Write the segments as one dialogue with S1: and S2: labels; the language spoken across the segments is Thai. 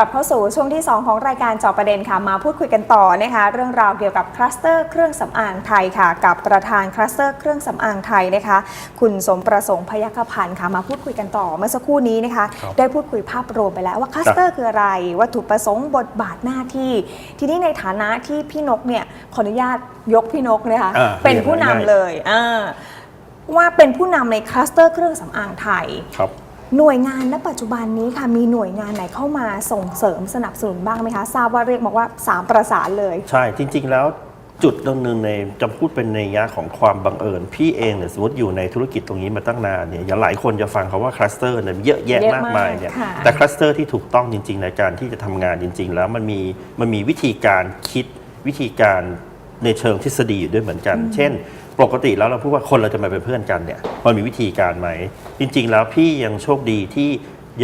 S1: กลับเข้าสู่ช่วงที่ 2 ของรายการเจอบประเด็นค่ะมาพูดคุยกันต่อนะคะเรื่องราวเกี่ยวกับคลัสเตอร์เครื่องสำอางไทยค่ะ กับประธานคลัสเตอร์เครื่องสำอางไทยนะคะ คุณสมประสงค์พยัคฆพันธ์ค่ะมาพูดคุยกันต่อเมื่อสักครู่นี้นะคะ
S2: ครับ
S1: ได้พูดคุยภาพรวมไปแล้วว่าคลัสเตอร์คืออะไรวัตถุประสงค์บทบาทหน้าที่ ทีนี้ในฐานะที่พี่นกเนี่ยขออนุญาตยกพี่นกเลยค่ะ
S2: อ่า
S1: เป็นผู้นำเลยอ่าว่าเป็นผู้นำในคลัสเตอร์เครื่องสำอางไทย
S2: ครับ
S1: หน่วยงานณปัจจุบันนี้ค่ะมีหน่วยงานไหนเข้ามาส่งเสริมสนับสนุนบ้างไหมคะ ทราบว่าเรียกบอกว่า 3 ประสานเลย
S2: ใช่จริง ๆ แล้วจุดหนึ่งในจะพูดเป็นในยะของความบังเอิญ พี่เองเนี่ยสมมติอยู่ในธุรกิจตรงนี้มาตั้งนานเนี่ยอย่างหลายคนจะฟังคาว่าคลัสเตอร์เนี่ยเยอะแยะ
S1: เยอะ
S2: มากมายเนี่ย
S1: มากค่ะ
S2: แต่คลัสเตอร์ที่ถูกต้องจริง ๆ ในการที่จะทำงานจริง ๆ แล้วมันมีมันมีวิธีการคิดวิธีการในเชิงทฤษฎีอยู่ด้วยเหมือนกัน เช่น ปกติแล้วเราพูดว่าคนเราจะมาเป็นเพื่อนกันเนี่ยมันมีวิธีการไหม จริง ๆ แล้วพี่ยังโชคดีที่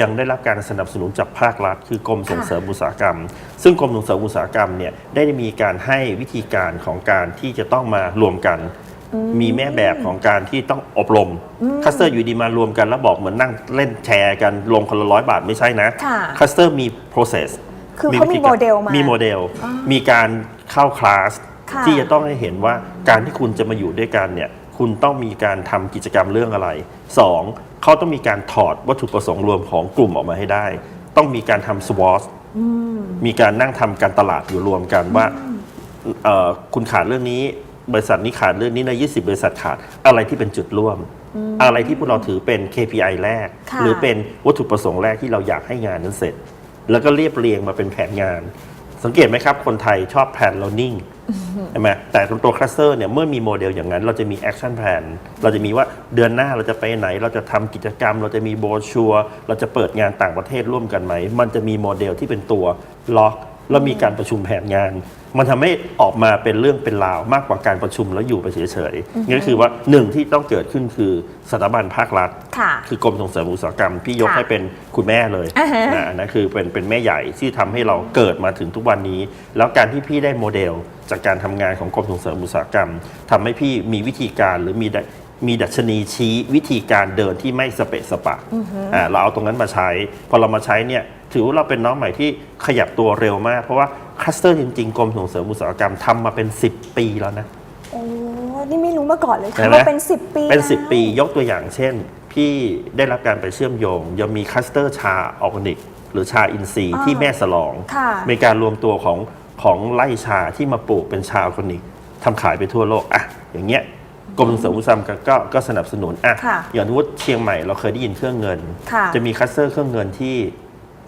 S2: ยังได้รับการสนับสนุนจากภาครัฐ คือกรมส่งเสริมอุตสาหกรรม ซึ่งกรมส่งเสริมอุตสาหกรรมเนี่ยได้มีการให้วิธีการของการที่จะต้องมารวมกัน มีแม่แบบของการที่ต้องอบรมคัสเตอร์อยู่ดีมารวมกันแล้วบอกเหมือนนั่งเล่นแชร์กันลงคนละร้อยบาทไม่ใช่นะ
S1: ค่ะ
S2: คัสเตอร์มี process
S1: คือเขามี
S2: วิธีกร
S1: โมเดลมามี
S2: โมเดล มีการเข้าคลาส
S1: ค่ะ
S2: ที่จะต้องให้เห็นว่าการที่คุณจะมาอยู่ด้วยกันเนี่ยคุณต้องมีการทำกิจกรรมเรื่องอะไร 2. เขาต้องมีการถอดวัตถุประสงค์รวมของกลุ่มออกมาให้ได้ ต้องมีการทำ SWOT มีการนั่งทำการตลาดอยู่รวมกันว่าเอ่อคุณขาดเรื่องนี้ บริษัทนี้ขาดเรื่องนี้ใน 20 บริษัทขาดอะไรที่เป็นจุดร่วม อะไรที่พวกเราถือเป็น KPI แรก
S1: ค่ะ
S2: หรือเป็นวัตถุประสงค์แรกที่เราอยากให้งานนั้นเสร็จ แล้วก็เรียบเรียงมาเป็นแผนงาน สังเกตไหมครับ คนไทยชอบแผนเรานิ่ง ใช่ไหมแต่ตัวคลัสเตอร์เนี่ยเมื่อมีโมเดลอย่างนั้น เราจะมีแอคชั่นแผนเราจะมีว่าเดือนหน้าเราจะไปไหน เราจะทำกิจกรรม เราจะมีโบชัวเราจะเปิดงานต่างประเทศร่วมกันไหม มันจะมีโมเดลที่เป็นตัวล็อก แล้วมีการประชุมแผนงาน มันทำให้ออกมาเป็นเรื่องเป็นราวมากกว่าการประชุมแล้วอยู่ไปเฉยๆนี่ก็คือว่าหนึ่งที่ต้องเกิดขึ้นคือสถาบันภาครัฐ
S1: ค่ะ
S2: คือกรมส่งเสริมอุตสาหกรรมพี่ยก
S1: ค่ะ
S2: ให้เป็นคุณแม่เลย
S1: อ่าฮะ
S2: นะอันนั่นคือเป็นเป็นแม่ใหญ่ที่ทำให้เราเกิดมาถึงทุกวันนี้ แล้วการที่พี่ได้โมเดล จากการทำงานของกรมส่งเสริมอุตสาหกรรมทำให้พี่มีวิธีการหรือมีดัชมีดัชนีชี้วิธีการเดินที่ไม่สเปะสปะอ่าเราเอาตรงนั้นมาใช้ พอเรามาใช้เนี่ย ถือว่าเราเป็นน้องใหม่ที่ขยับตัวเร็วมาก เพราะว่าคลัสเตอร์จริงๆกรมส่งเสริมอุตสาหกรรมทำมาเป็น 10 ปีแล้วนะ
S1: โอ้ นี่ไม่รู้มาก่อนเลย
S2: เห็
S1: ค่ะ
S2: นไหม
S1: ว่าเป็น 10 ปี
S2: เป็น
S1: แล้ว
S2: 10 ปียกตัวอย่างเช่น พี่ได้รับการไปเชื่อมโยง ยังมีคัสเตอร์ชาออร์แกนิก หรือชาอินทรีย์
S1: อ่า
S2: ที่แม่สลอง
S1: ค่ะ
S2: มีการรวมตัวของของไร่ชาที่มาปลูกเป็นชาออร์แกนิกทำขายไปทั่วโลกอะอย่างเงี้ยกรมส่งเสริมอุตสาหกรรมก็ก็สนับสนุนอะ
S1: ค่ะ
S2: อย่างที่ว่าเชียงใหม่เราเคยได้ยินเครื่องเงิน
S1: ค่ะ
S2: จะมีคัสเตอร์เครื่องเงินที่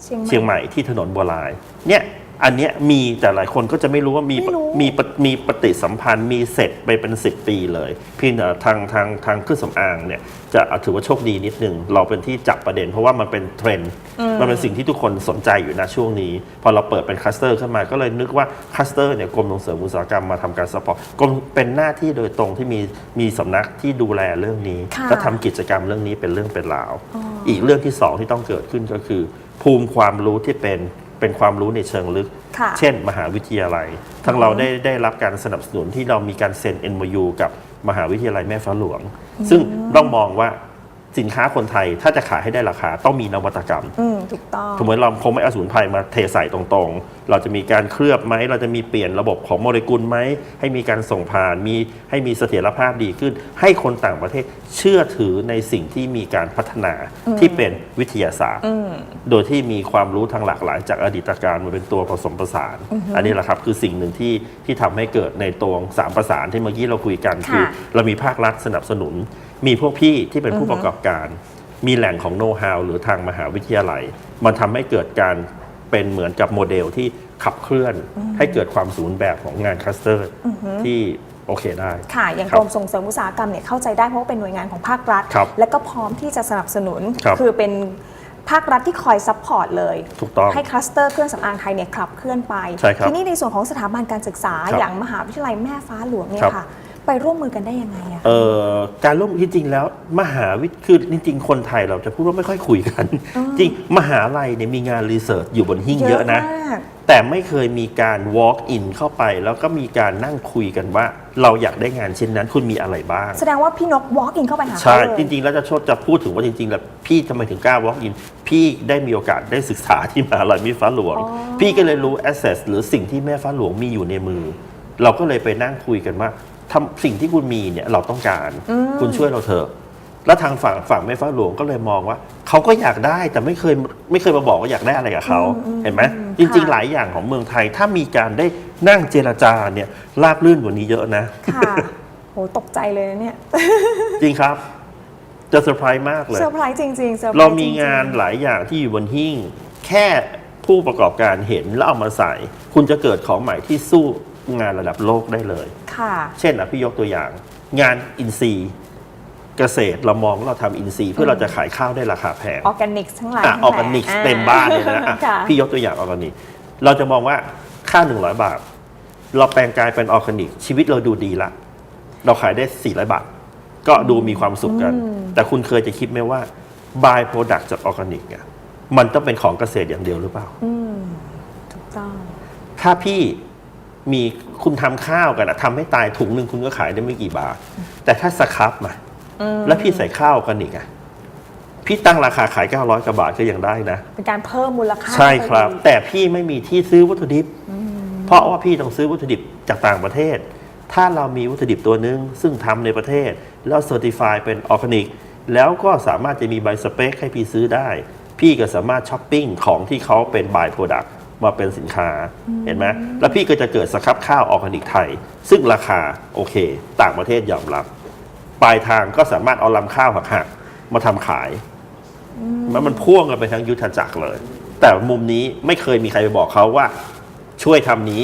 S1: เชียงใหม่
S2: เชียงใหม่ที่ถนนบัวลาย เนี่ยอันเนี้ยมีแต่หลายคนก็จะไม่รู้ว่ามี
S1: ไม่รู้
S2: มีปฏิมีปฏิสัมพันธ์มีเสร็จไปเป็น 10 ปีเลยเพี่แต่ทางทางทางเครื่องสำอางเนี่ยจะถือว่าโชคดีนิดนึง เราเป็นที่จับประเด็น เพราะว่ามันเป็นเทรนด์มันเป็นสิ่งที่ทุกคนสนใจอยู่นะช่วงนี้ พอเราเปิดเป็นคลัสเตอร์ขึ้นมาก็เลยนึกว่าคลัสเตอร์เนี่ยกรมส่งเสริมอุตสาหกรรมมาทำการสปอร์ตกรมเป็นหน้าที่โดยตรงที่มีมีสำนักที่ดูแลเรื่องนี้
S1: ค่ะ
S2: และทำกิจกรรมเรื่องนี้เป็นเรื่องเป็นราว อีกเรื่องที่สองที่ต้องเกิดขึ้นก็คือ ภูมิความรู้ที่เป็นเป็นความรู้ในเชิงลึก
S1: ค่ะ
S2: เช่น มหาวิทยาลัย ทั้งเราได้ได้รับการสนับสนุนที่เรามีการเซ็น MOU กับมหาวิทยาลัยแม่ฟ้าหลวง ซึ่งต้องมองว่า สินค้าคนไทยถ้าจะขายให้ได้ราคาต้องมีนวัตกรรม
S1: อืมถูกต้อง
S2: สมมติเราคงไม่เอาสมุนไพรมาเทใส่ตรงๆ เราจะมีการเคลือบไหม เราจะมีเปลี่ยนระบบของโมเลกุลไหม ให้มีการส่งผ่าน มีให้มีเสถียรภาพดีขึ้น ให้คนต่างประเทศเชื่อถือในสิ่งที่มีการพัฒนาที่เป็นวิทยาศาสตร์ โดยที่มีความรู้ทางหลากหลายจากอดีตการมาเป็นตัวผสมผสาน อันนี้แหละครับคือสิ่งหนึ่งที่ที่ทำให้เกิดในตรงสามประสานที่เมื่อกี้เราคุยกัน
S1: ค่ะ
S2: คือ เรามีภาครัฐสนับสนุนมีพวกพี่ที่เป็นผู้ประกอบการ มีแหล่งของโน้ตฮาวหรือทางมหาวิทยาลัย มันทำให้เกิดการเป็นเหมือนกับโมเดลที่ขับเคลื่อนให้เกิดความสมบูรณ์แบบของงานคลัสเตอร์ที่โอเคได้
S1: ค่ะ อย่าง
S2: ครั
S1: ก
S2: บ
S1: รมส่งเสริมอุตสาหกรรมเนี่ยเข้าใจได้เพราะว่าเป็นหน่วยงานของภาครัฐ
S2: ครับ
S1: และก็พร้อมที่จะสนับสนุน
S2: ครับ
S1: อเป็นภาครัฐที่คอยซัพพอร์ตเลย
S2: ถูกต้อง
S1: ให้คลัสเตอร์เครื่องสำอางไทยเนี่ยขับเคลื่อนไป
S2: ใช่ครับ
S1: ทีนี้ในส่วนของสถาบันการศึกษา
S2: ครับ
S1: อย่างมหาวิทยาลัยแม่ฟ้าหลวงเนี่ย
S2: ครับ
S1: ค่ะ ไปร่วมมือกันได้ยังไงอะ
S2: เอ่อการร่วมจริงๆแล้ว มหาวิทย์คือจริงๆ คนไทยเราจะพูดว่าไม่ค่อยคุยกัน จริงมหาลัยเนี่ยมีงานรีเสิร์ชอยู่บนหิ้งเยอะนะ
S1: มาก
S2: แต่ไม่เคยมีการ walk in เข้าไป แล้วก็มีการนั่งคุยกันว่า เราอยากได้งานเช่นนั้นคุณมีอะไรบ้าง
S1: แสดงว่าพี่นก walk in เข้าไปหาเขา
S2: ใช่
S1: เลย
S2: จริง ๆ แล้วจะโชดจะพูดถึงว่าจริงๆ แล้วพี่ทำไมถึงกล้า walk in พี่ได้มีโอกาสได้ศึกษาที่มหาลัยมิตรฟ้าหลวง
S1: อ๋อ
S2: พี่ก็เลยรู้ access หรือสิ่งที่แม่ฟ้าหลวงมีอยู่ในมือ เราก็เลยไปนั่งคุยกันว่า ทำสิ่งที่คุณมีเนี่ยเราต้องการ คุณช่วยเราเถอะแล้วทางฝั่งฝั่งแม่ฟ้าหลวงก็เลยมองว่าเขาก็อยากได้แต่ไม่เคยไม่เคยมาบอกว่าอยากได้อะไรกับเขาเห็นไหมจริง ๆ หลายอย่างของเมืองไทย ถ้ามีการได้นั่งเจรจาเนี่ยราบรื่นกว่านี้เยอะนะ
S1: ค่ะโหตกใจเลยนะเนี่ย
S2: จริงครับ จะเซอร์ไพรส์มากเลย
S1: เซอร์ไพรส์จริงๆซอไพส์
S2: เรามี
S1: จๆ
S2: งานหลายอย่างที่อยู่บนหิ้งแค่ผู้ประกอบการเห็นแล้วเอามาใส่ คุณจะเกิดของใหม่ที่สู้ งานระดับโลกได้เลย
S1: ค่ะ
S2: เช่นนะพี่ยกตัวอย่าง งานอินซีย์เกษตรเรามองว่าเราทำอินซีย์เพื่อเราจะขายข้าวได้ราคาแพง
S1: ออร์แกนิกทั้งหลาย
S2: อะ
S1: ทั้ง
S2: ออร์แกนิก
S1: แหล่
S2: เต็มบ้านเลยนะอะ
S1: ค่ะ
S2: พี่ยกตัวอย่างออร์แกนิกเราจะมองว่าค่า 100 บาท เราแปลงกายเป็นออร์แกนิก ชีวิตเราดูดีละ เราขายได้ 400 บาท ก็ดูมีความสุขกัน แต่คุณเคยจะคิดไหมว่า buy product จากออร์แกนิกเนี่ยมันต้องเป็นของเกษตรอย่างเดียวหรือเปล่า
S1: อืมถูกต้อง
S2: ถ้าพี่ มีคุณทำข้าวกันอะทำให้ตายถุงหนึ่งคุณก็ขายได้ไม่กี่บาท แต่ถ้าสครับมาแล้วพี่ใส่ข้าวออร์แกนิกอะพี่ตั้งราคาขาย900กว่าบาทก็ยังได้นะ
S1: เป็นการเพิ่มมูลค่า
S2: ใช่ครับ
S1: เข้าไปอีก
S2: แต่พี่ไม่มีที่ซื้อวัตถุดิบ เพราะว่าพี่ต้องซื้อวัตถุดิบจากต่างประเทศ ถ้าเรามีวัตถุดิบตัวหนึ่งซึ่งทำในประเทศ แล้วเซอร์ติฟายเป็นออร์แกนิก แล้วก็สามารถจะมีใบสเปคให้พี่ซื้อได้ พี่ก็สามารถช้อปปิ้งของที่เขาเป็นบายโปรดักต์ มาเป็นสินค้าเห็นไหมแล้วพี่ก็จะเกิดสครับข้าวออร์แกนิกไทย ซึ่งราคาโอเค ต่างประเทศยอมรับ ปลายทางก็สามารถเอาลำข้าวหักๆมาทำขายมันมันพ่วงกันไปทั้งยุทธจักรเลย แต่มุมนี้ไม่เคยมีใครไปบอกเขาว่า ช่วยทำนี้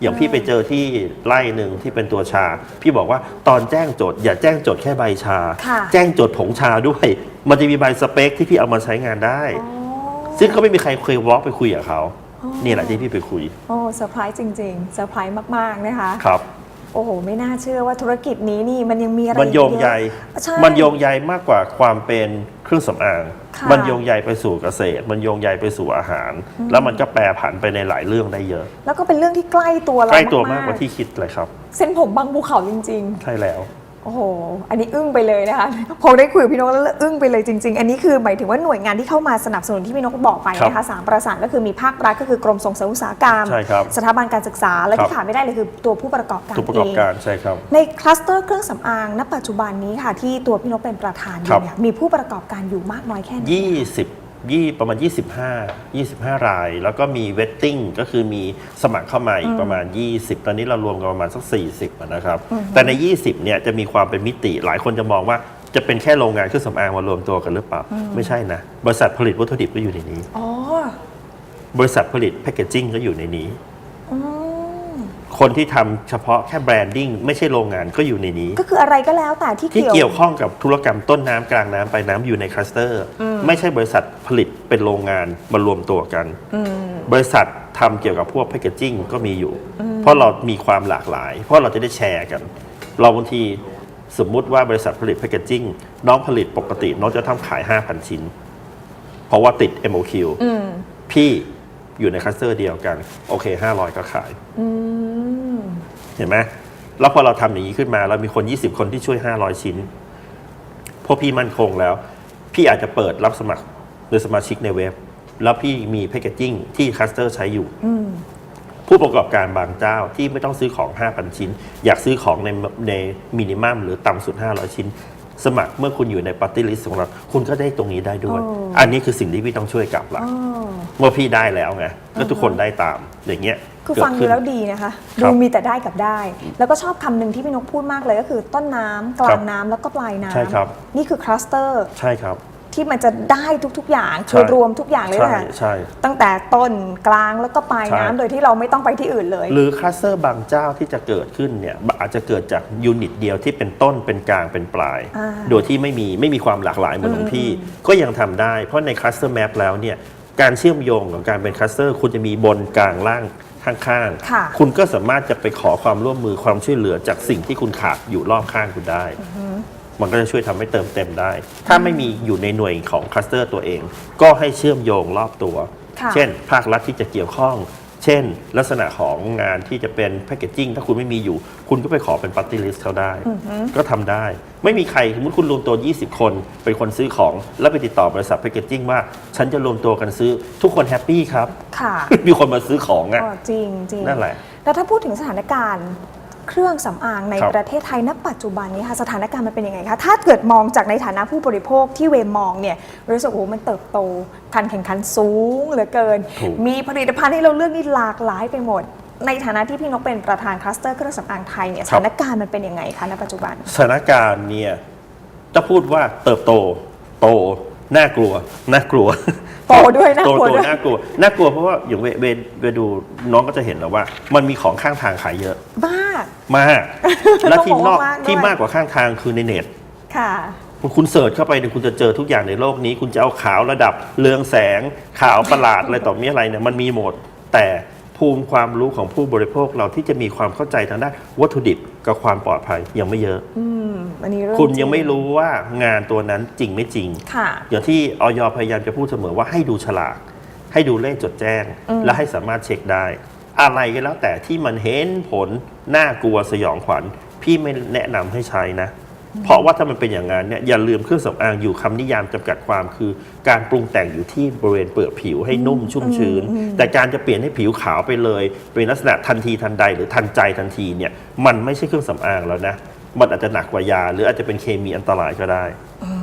S2: อย่างพี่ไปเจอที่ไร่หนึ่งที่เป็นตัวชา พี่บอกว่าตอนแจ้งโจทย์อย่าแจ้งโจทย์แค่ใบชา
S1: ค่ะ
S2: แจ้งโจทย์ผงชาด้วย มันจะมีใบสเปคที่พี่เอามาใช้งานได้
S1: อ๋อ
S2: ซึ่งก็ไม่มีใครเคยวอล์กไปคุยกับเขา นี่แหละที่พี่ไปคุย
S1: โอ้เซอร์ไพรส์จริงๆเซอร์ไพรส์มากๆนะคะ
S2: ครับ
S1: โอ้โห ไม่น่าเชื่อว่าธุรกิจนี้นี่มันยังมีอะไร
S2: มันโยงใย
S1: เอะใช่
S2: มันโยงใยมากกว่าความเป็นเครื่องสำอาง
S1: ค่ะ
S2: มันโยงใยไปสู่เกษตร มันโยงใยไปสู่อาหาร แล้วมันก็แปรผันไปในหลายเรื่องได้เยอะ
S1: แล้วก็เป็นเรื่องที่ใกล้ตัวเรา
S2: ใกล้ตัวมากกว่าที่คิดเลยครับ
S1: เส้นผมบางภูเขาจริง ๆ
S2: ใช่แล้ว
S1: โอ้โห อันนี้อึ้งไปเลยนะคะ พอได้คุยกับพี่นกแล้วอึ้งไปเลยจริง ๆ อันนี้คือหมายถึงว่าหน่วยงานที่เข้ามาสนับสนุนที่พี่นกบอกไปนะ
S2: ครั
S1: คะ
S2: บ
S1: สามประสานก็คือมีภาครัฐก็คือกรมส่งเสริมอุตสาหกรรม
S2: ใช่ครับ
S1: สถาบันการศึกษา และ
S2: ครับ
S1: ที่ขาดไม่ได้เลยคือตัวผู้ประกอบการ
S2: ทุกประกอบ
S1: เอง
S2: การใช่ครับ
S1: ในคลัสเตอร์เครื่องสำอางณปัจจุบันนี้ค่ะที่ตัวพี่นกเป็นประธานอ
S2: ครั
S1: ยู่
S2: บ
S1: เนี่ยมีผู้ประกอบการอยู่มากน้อยแค่ไหน
S2: 20 ยี่ประมาณ 25 25 ราย แล้วก็มีเวทติ้งก็คือมีสมัครเข้ามาอีกประมาณ 20 ตอนนี้เรารวมกันประมาณสัก 40อะนะครับ แต่ใน 20 เนี่ยจะมีความเป็นมิติ หลายคนจะมองว่าจะเป็นแค่โรงงานเครื่องสำอางมารวมตัวกันหรือเปล่า ไม่ใช่นะ บริษัทผลิตวัตถุดิบก็อยู่ในนี้
S1: อ๋อ
S2: บริษัทผลิตแพคเกจิ้งก็อยู่ในนี้
S1: อืม
S2: คนที่ทำเฉพาะแค่แบรนดิ้งไม่ใช่โรงงานก็อยู่ในนี้
S1: ก็คืออะไรก็แล้วแต่ที่
S2: ที่
S1: เกี่ยว
S2: เกี่ยวข้องกับธุรกรรมต้นน้ำกลางน้ำปลายน้ำอยู่ในคลัสเตอร์ ไม่ใช่บริษัทผลิตเป็นโรงงานมารวมตัวกัน บริษัททำเกี่ยวกับพวกแพคเกจิ้งก็มีอยู่ เพราะเรามีความหลากหลาย เพราะเราจะได้แชร์กัน เราบางทีสมมุติว่าบริษัทผลิตแพคเกจิ้งน้องผลิตปกติ น้องจะทำขาย 5,000 ชิ้น เพราะว่าติด MOQ
S1: อืม
S2: พี่อยู่ในคลัสเตอร์เดียวกัน โอเค 500 ก็ขาย
S1: อืม
S2: เห็นไหมแล้วพอเราทำอย่างนี้ขึ้นมา เรามีคน 20 คนที่ช่วย 500 ชิ้น พวกพี่มั่นคงแล้ว พี่อาจจะเปิดรับสมัครโดยสมาชิกในเว็บ แล้วพี่มีแพคเกจิ้งที่คัสเตอร์ใช้อยู่
S1: อืม
S2: ผู้ประกอบการบางเจ้าที่ไม่ต้องซื้อของ 5,000 ชิ้น อยากซื้อของในในมินิมัมหรือต่ำสุด 500 ชิ้น สมัครเมื่อคุณอยู่ในปาร์ตี้ลิสต์ของเรา คุณก็ได้ตรงนี้ได้ด้วย
S1: โอ้
S2: อันนี้คือสิ่งที่พี่ต้องช่วยกลับละ
S1: อ๋อ
S2: เมื่อพี่ได้แล้วไงก็ทุกคนได้ตามอย่างเงี้ย
S1: คือ
S2: เกิ
S1: ฟั
S2: ด
S1: งดู
S2: ขึ้น
S1: แล้วดีนะคะ
S2: ครั
S1: ดู
S2: บ
S1: มีแต่ได้กับได้ แล้วก็ชอบคำหนึ่งที่พี่นกพูดมากเลยก็คือต้นน้ำกลา
S2: ครั
S1: ง
S2: บ
S1: น้ำแล้วก็ปลายน้ำ
S2: ใช่ครับ
S1: นี่คือคลัสเตอร์
S2: ใช่ครับ
S1: ที่มันจะได้ทุก ๆ อย่าง
S2: ใช่
S1: คือรวมทุกอย่างเลย
S2: ใช่
S1: ค่ะ
S2: ใช่
S1: ตั้งแต่ต้นกลางแล้วก็ปลาย
S2: ใช่
S1: น้ำโดยที่เราไม่ต้องไปที่อื่นเลย
S2: หรือคลัสเตอร์บางเจ้าที่จะเกิดขึ้นเนี่ยอาจจะเกิดจากยูนิตเดียวที่เป็นต้นเป็นกลางเป็นปลาย
S1: อ่า
S2: โดยที่ไม่มีไม่มีความหลากหลายเหมือนของพี่ ก็ยังทำได้เพราะในคลัสเตอร์แมปแล้วเนี่ยการเชื่อมโยงของการเป็นคลัสเตอร์คุณจะมีบนกลางล่าง ข้าง
S1: ค่ะ
S2: ๆคุณก็สามารถจะไปขอความร่วมมือความช่วยเหลือจากสิ่งที่คุณขาดอยู่รอบข้างคุณได้ มันก็จะช่วยทำให้เติมเต็มได้ ถ้าไม่มีอยู่ในหน่วยของคลัสเตอร์ตัวเอง ก็ให้เชื่อมโยงรอบตัว
S1: ค่ะ
S2: เช่น ภาครัฐที่จะเกี่ยวข้อง เช่น ลักษณะของงานที่จะเป็นแพคเกจจิ้งถ้าคุณไม่มีอยู่ คุณก็ไปขอเป็นป a r t y list เขาได้ ก็ทำได้ ไม่มีใครสมมติคุณรวมตัว 20 คน เป็นคนซื้อของ แล้วไปติดต่อบริษัทแพคเกจจิ้งว่า ฉันจะรวมตัวกันซื้อทุกคนแฮปปี้ครับ
S1: ค่ะ
S2: มีคนมาซื้อของอะ
S1: อ๋อจริงจริง
S2: นั่นแหละ
S1: แล้วถ้าพูดถึงสถานการณ์ เครื่องสำอางใน
S2: ครับ
S1: ประเทศไทยณปัจจุบันนี้ค่ะสถานการณ์มันเป็นยังไงคะถ้าเกิดมองจากในฐานะผู้บริโภคที่เวมมองเนี่ยรู้สึกโอ้โหมันเติบโตการแข่งขันสูงเหลือเกิน
S2: ถูก
S1: มีผลิตภัณฑ์ให้เราเลือกนี่หลากหลายไปหมด ในฐานะที่พี่นกเป็นประธานคลัสเตอร์เครื่องสำอางไทยเนี่ยสถานการณ์มันเป็นยังไงคะณปัจจุบัน
S2: สถานการณ์เนี่ยจะพูดว่าเติบโต โต น่ากลัว น่ากลัว
S1: โตด้วยน่ากลัว
S2: โต
S1: ด้วย
S2: โตน่ากลัวน่ากลัวเพราะว่าอย่างเวเวเวดูน้องก็จะเห็นแล้วว่า มันมีของข้างทางขายเยอะ
S1: มาก
S2: มาก และที่นอก
S1: ต้องบอกว่ามากด้วย
S2: ที่มากกว่าข้างทางคือในเน็ต
S1: ค่ะ
S2: คุณคุณเสิร์ชเข้าไปเนี่ยคุณจะเจอทุกอย่างในโลกนี้ คุณจะเอาขาวระดับเรืองแสง ขาวประหลาด อะไรต่อมีอะไรเนี่ยมันมีหมด แต่ภูมิความรู้ของผู้บริโภคเราที่จะมีความเข้าใจทางด้านวัตถุดิบกับความปลอดภัยยังไม่เยอะ
S1: อืม อันนี้เรื่อง
S2: คุณยัง
S1: จ
S2: ไม่รู้ว่างานตัวนั้นจริงไม่จริง
S1: ค่ะ
S2: อย่างที่ออยพยายามจะพูดเสมอว่าให้ดูฉลาก ให้ดูเลขจดแจ้ง
S1: อืม
S2: และให้สามารถเช็คได้ อะไรก็แล้วแต่ที่มันเห็นผลน่ากลัวสยองขวัญ พี่ไม่แนะนำให้ใช้นะ เพราะว่าถ้ามันเป็นอย่างนั้นเนี่ยอย่าลืมเครื่องสำอางอยู่คำนิยามจำกัดความคือ การปรุงแต่งอยู่ที่บริเวณเปลือกผิวให้นุ่มชุ่มชื้น แต่การจะเปลี่ยนให้ผิวขาวไปเลย เป็นลักษณะทันทีทันใดหรือทันใจทันทีเนี่ยมันไม่ใช่เครื่องสำอางแล้วนะ มันอาจจะหนักกว่ายา หรืออาจจะเป็นเคมีอันตรายก็ได้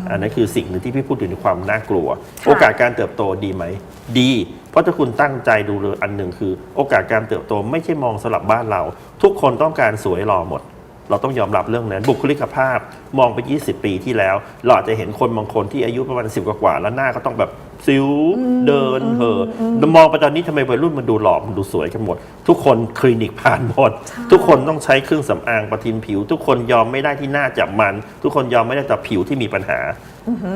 S2: อันนั้นคือสิ่งหนึ่งที่พี่พูดถึงความน่ากลัว
S1: ค่ะ
S2: โอกาสการเติบโตดีไหม ดี เพราะถ้าคุณตั้งใจดูเลยอันหนึ่งคือ โอกาสการเติบโตไม่ใช่มองสลับบ้านเรา ทุกคนต้องการสวยหล่อหมด เราต้องยอมรับเรื่องนั้น บุคลิกภาพมองไป 20 ปีที่แล้ว เราอาจจะเห็นคนบางคนที่อายุประมาณ10กว่าๆแล้วหน้าก็ต้องแบบซิวเดินเห่อะมองไปตอนนี้ทำไมวัยรุ่นมันดูหล่อมันดูสวยกันหมด ทุกคนคลินิกผ่านหมด ทุกคนต้องใช้เครื่องสำอางประทินผิว ทุกคนยอมไม่ได้ที่หน้าจับมัน ทุกคนยอมไม่ได้ต่อผิวที่มีปัญหา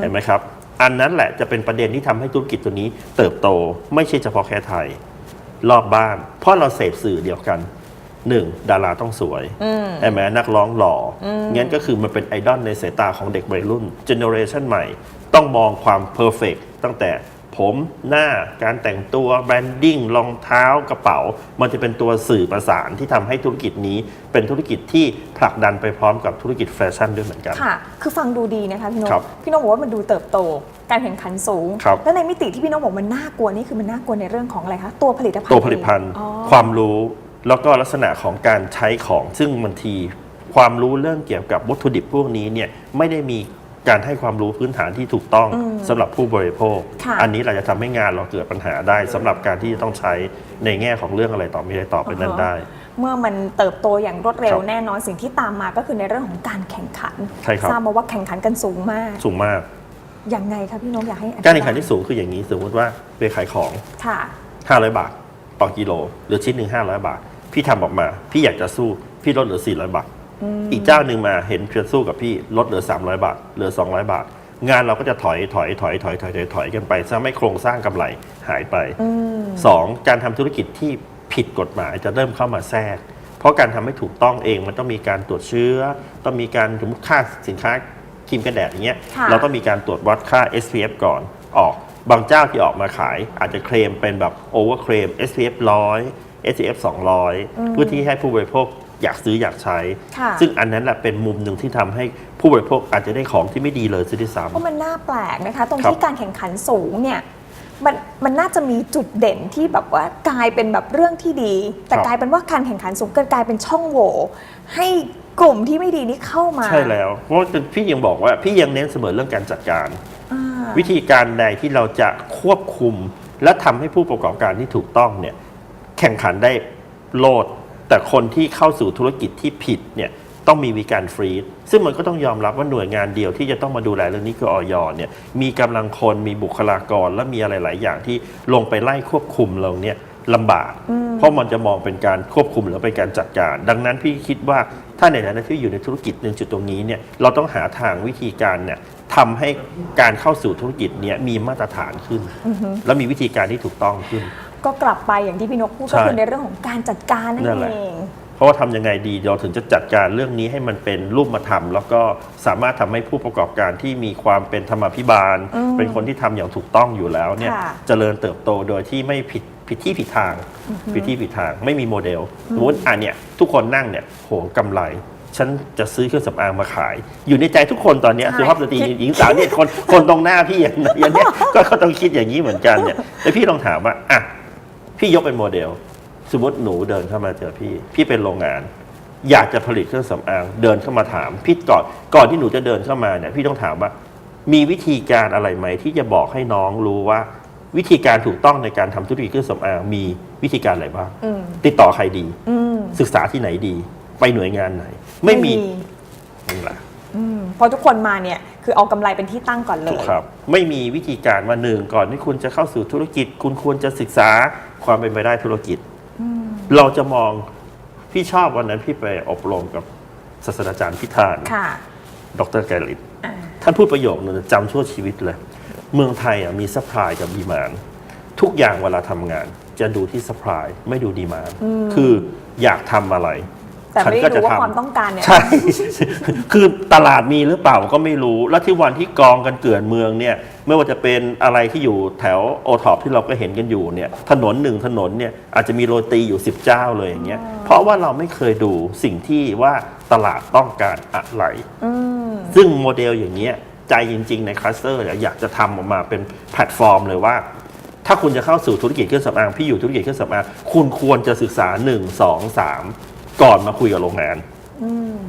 S2: เห็นไหมครับ อันนั้นแหละจะเป็นประเด็นที่ทำให้ธุรกิจตัวนี้ เติบโตไม่ใช่เฉพาะแค่ไทยรอบบ้าน เพราะเราเสพสื่อเดียวกัน หนึ่งดาราต้องสวยใช่ไหมนักร้องหล่อองั้นก็คือมันเป็นไอดอลในสายตาของเด็กวัยรุ่นเจเนอเรชันใหม่ ต้องมองความเพอร์เฟกตั้งแต่ผมหน้าการแต่งตัวแบรนดิ้งรองเท้ากระเป๋า มันจะเป็นตัวสื่อประสานที่ทำให้ธุรกิจนี้ เป็นธุรกิจที่ผลักดันไปพร้อมกับธุรกิจแฟชั่นด้วยเหมือนกัน
S1: ค่ะคือฟังดูดีนะคะพี่นก
S2: ครับ
S1: พี่นกบอกว่ามันดูเติบโต การแข่งขันสูง
S2: ครับ
S1: แล้วในมิติที่พี่นกบอกมันน่ากลัวนี่คือมันน่ากลัวในเรื่องของอะไรคะตัวผลิตภัณฑ์
S2: ตัวผลิตภัณฑ์
S1: เองอ๋อ
S2: ความรู้ แล้วก็ลักษณะของการใช้ของซึ่งบางทีความรู้เรื่องเกี่ยวกับวัตถุดิบพวกนี้เนี่ยไม่ได้มีการให้ความรู้พื้นฐานที่ถูกต้องสำหรับผู้บริโภค
S1: ค่ะ
S2: อันนี้เราจะทำให้งานเราเกิดปัญหาได้สำหรับการที่จะต้องใช้ในแง่ของเรื่องอะไรต่อไม่ได้ต่อไปนั้นได้
S1: เมื่อมันเติบโตอย่างรวดเร็ว
S2: ครับ
S1: แน่นอนสิ่งที่ตามมาก็คือในเรื่องของการแข่งขัน
S2: ใช่ครับ
S1: ทราบมาว่าแข่งขันกันสูงมาก
S2: สูงมาก
S1: ยังไงคะพี่นกอยากให้อธิบย
S2: การแข่งขันที่สูงคืออย่างนี้สมมติว่าไปขายของ
S1: ค่ะ
S2: 500บาทต่อกิโล หรือชิ้นหนึ่ง500บาท พี่ทำออกมา พี่อยากจะสู้พี่ลดเหลือ 400 บาท อีกเจ้าหนึ่งมาเห็นเพียสู้กับพี่ลดเหลือ 300 บาท เหลือ 200 บาท งานเราก็จะถอยถอยถอยถอยถอยถอยถอยกันไปทำให้โครงสร้างกำไรหายไปสองการทำธุรกิจที่ผิดกฎหมายจะเริ่มเข้ามาแทรก เพราะการทำให้ถูกต้องเองมันต้องมีการตรวจเชื้อ ต้องมีการถึงค่าสินค้าครีมกันแดดอย่างเงี้ย
S1: ค่ะ
S2: เราต้องมีการตรวจวัดค่า SPF ก่อนออกบางเจ้าที่ออกมาขายอาจจะเคลมเป็นแบบโอเวอร์เคลม SPF 100 SPF 200 เพื่อที่ให้ผู้บริโภคอยากซื้ออยากใช้
S1: ค่ะ
S2: ซึ่งอันนั้นแหละเป็นมุมหนึ่งที่ทำให้ผู้บริโภคอาจจะได้ของที่ไม่ดีเลยซะด้วยซ้
S1: เพราะมันน่าแปลกนะคะ ตรง
S2: ครับ
S1: ที่การแข่งขันสูงเนี่ยมันมันน่าจะมีจุดเด่นที่แบบว่ากลายเป็นแบบเรื่องที่ดี แต่
S2: ครับ
S1: กลายเป็นว่าการแข่งขันสูงเกินกลายเป็นช่องโหว่ให้กลุ่มที่ไม่ดีนี้เข้ามาำ
S2: ใช่แล้ว เพราะว่าพี่ยังบอกว่าพี่ยังเน้นเสมอเรื่องการจัดการ
S1: อ่า
S2: วิธีการใดที่เราจะควบคุม และทำให้ผู้ประกอบการที่ถูกต้องเนี่ย แข่งขันได้โลด แต่คนที่เข้าสู่ธุรกิจที่ผิดเนี่ยต้องมีวิการฟรีดซึ่งมันก็ต้องยอมรับว่าหน่วยงานเดียวที่จะต้องมาดูแลเรื่องนี้คือออยเนี่ยมีกำลังคนมีบุคลากรและมีอะไรหลายอย่างที่ลงไปไล่ควบคุมเราเนี่ยลำบาก เพราะมันจะมองเป็นการควบคุมหรือเป็นการจัดการ ดังนั้นพี่คิดว่าถ้าในฐานะที่อยู่ในธุรกิจในจุดตรงนี้เนี่ยเราต้องหาทางวิธีการเนี่ยทำให้การเข้าสู่ธุรกิจเนี่ยมีมาตรฐานขึ้น และมีวิธีการที่ถูกต้องขึ้น
S1: ก็กลับไปอย่างที่พี่นกพูด
S2: ใช่
S1: ก็คือในเรื่องของการจัดการนั่น
S2: นั่นแหละ
S1: เอง
S2: เพราะว่าทำยังไงดีเราถึงจะจัดการเรื่องนี้ให้มันเป็นรูปธรรมแล้วก็สามารถทำให้ผู้ประกอบการที่มีความเป็นธรรมาภิบาล
S1: อืม
S2: เป็นคนที่ทำอย่างถูกต้องอยู่แล้วเนี่ย
S1: ค่ะ
S2: เจริญเติบโตโดยที่ไม่ผิดผิดที่ผิดทาง ผิดที่ผิดทางไม่มีโมเดลสมมติอะเนี่ยทุกคนนั่งเนี่ยโหกำไรฉันจะซื้อเครื่องสำอางมาขาย อยู่ในใจทุกคนตอนเนี้ย
S1: ใช่
S2: สุภาพสตรีหญิงสาวเนี่ยคนคนตรงหน้าพี่อย่างอย่างเนี้ยก็เขาต้องคิดอย่างนี้เหมือนกันเนี่ยแต่พี่ลองถามว่าอะ พี่ยกเป็นโมเดล สมมติหนูเดินเข้ามาเจอพี่ พี่เป็นโรงงาน อยากจะผลิตเครื่องสำอางเดินเข้ามาถาม พี่ก่อนก่อนที่หนูจะเดินเข้ามาเนี่ยพี่ต้องถามว่า มีวิธีการอะไรไหมที่จะบอกให้น้องรู้ว่า วิธีการถูกต้องในการทำธุรกิจเครื่องสำอางมีวิธีการอะไรบ้าง
S1: อืม
S2: ติดต่อใครดี
S1: อืม
S2: ศึกษาที่ไหนดี ไปหน่วยงานไหน ไม่มีนี่แหละ
S1: อืมเพราะทุกคนมาเนี่ยคือเอากำไรเป็นที่ตั้งก่อนเล
S2: ถูก
S1: ย
S2: ครับ ไม่มีวิธีการว่าหนึ่งก่อนที่คุณจะเข้าสู่ธุรกิจ คุณควรจะศึกษาความเป็นไปได้ธุรกิจ เราจะมองพี่ชอบวันนั้นพี่ไปอบรมกับศาสตราจารย์พิธาน
S1: ค่ะ
S2: ดรแกลิต
S1: อ่า
S2: ท่านพูดประโยคนึงจำชั่วชีวิตเลย เมืองไทยอะมีซัพพลายกับดีมานทุกอย่างเวลาทำงาน จะดูที่ซัพพลายไม่ดูดีมานคืออยากทำอะไร
S1: แต่
S2: ฉัน
S1: ไม่
S2: ก็
S1: ได้
S2: จะ
S1: รู้ว่า
S2: ทำ
S1: ความต้องการเนี่ย
S2: ใช่ คือตลาดมีหรือเปล่าก็ไม่รู้ แล้วที่วันที่กองกันเกลื่อนเมืองเนี่ย ไม่ว่าจะเป็นอะไรที่อยู่แถวโอท็อปที่เราก็เห็นกันอยู่เนี่ย ถนนหนึ่งถนนเนี่ยอาจจะมีโรตีอยู่ 10 เจ้าเลยอย่างเงี้ย เพราะว่าเราไม่เคยดูสิ่งที่ว่าตลาดต้องการอะไร
S1: อืม
S2: ซึ่งโมเดลอย่างเงี้ยใจจริง ๆ ในคลัสเตอร์เนี่ยอยากจะทำออกมาเป็นแพลตฟอร์มเลยว่า ถ้าคุณจะเข้าสู่ธุรกิจเครื่องสำอางพี่อยู่ธุรกิจเครื่องสำอางคุณควรจะศึกษา 1 2 3 ก่อนมาคุยกับโรงงาน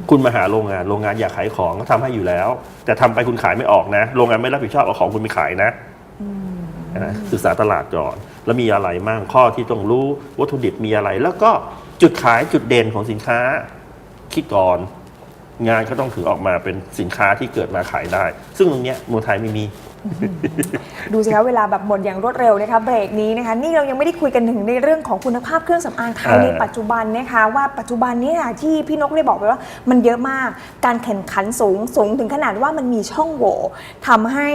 S2: คุณมาหาโรงงาน โรงงานอยากขายของก็ทำให้อยู่แล้ว แต่ทำไปคุณขายไม่ออกนะ โรงงานไม่รับผิดชอบเอาของคุณไปขายนะนะศึกษาตลาดก่อน แล้วมีอะไรมั่งข้อที่ต้องรู้วัตถุดิบมีอะไร แล้วก็จุดขายจุดเด่นของสินค้า คิดก่อน งานก็ต้องถือออกมาเป็นสินค้าที่เกิดมาขายได้ ซึ่งตรงเนี้ยเมืองไทยไม่มี
S1: ดูสิคะเวลาแบบหมดอย่างรวดเร็วนะคะเบรกนี้นะคะนี่เรายังไม่ได้คุยกันถึงในเรื่องของคุณภาพเครื่องสำอางไทย
S2: อ่า
S1: ในปัจจุบันนะคะว่าปัจจุบันเนี้ที่พี่นกได้บอกไปว่ามันเยอะมากการแข่งขันสูงสูงถึงขนาดว่ามันมีช่องโหว่ทำให้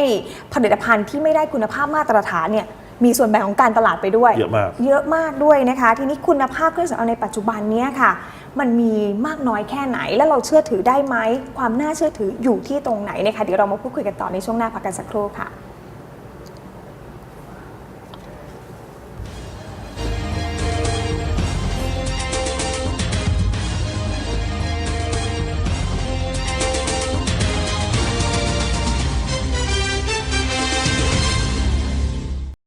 S1: ผลิตภัณฑ์ที่ไม่ได้คุณภาพมาตรฐานเนี่ยมีส่วนแบ่งของการตลาดไปด้วย
S2: เยอะมาก
S1: เยอะมากด้วยนะคะ ทีนี้คุณภาพเครื่องสำอางในปัจจุบันเนี้ยค่ะ มันมีมากน้อยแค่ไหน แล้วเราเชื่อถือได้ไหมความน่าเชื่อถืออยู่ที่ตรงไหนนะคะเดี๋ยวเรามาพูดคุยกันต่อในช่วงหน้าพักกันสักครู่ค่ะ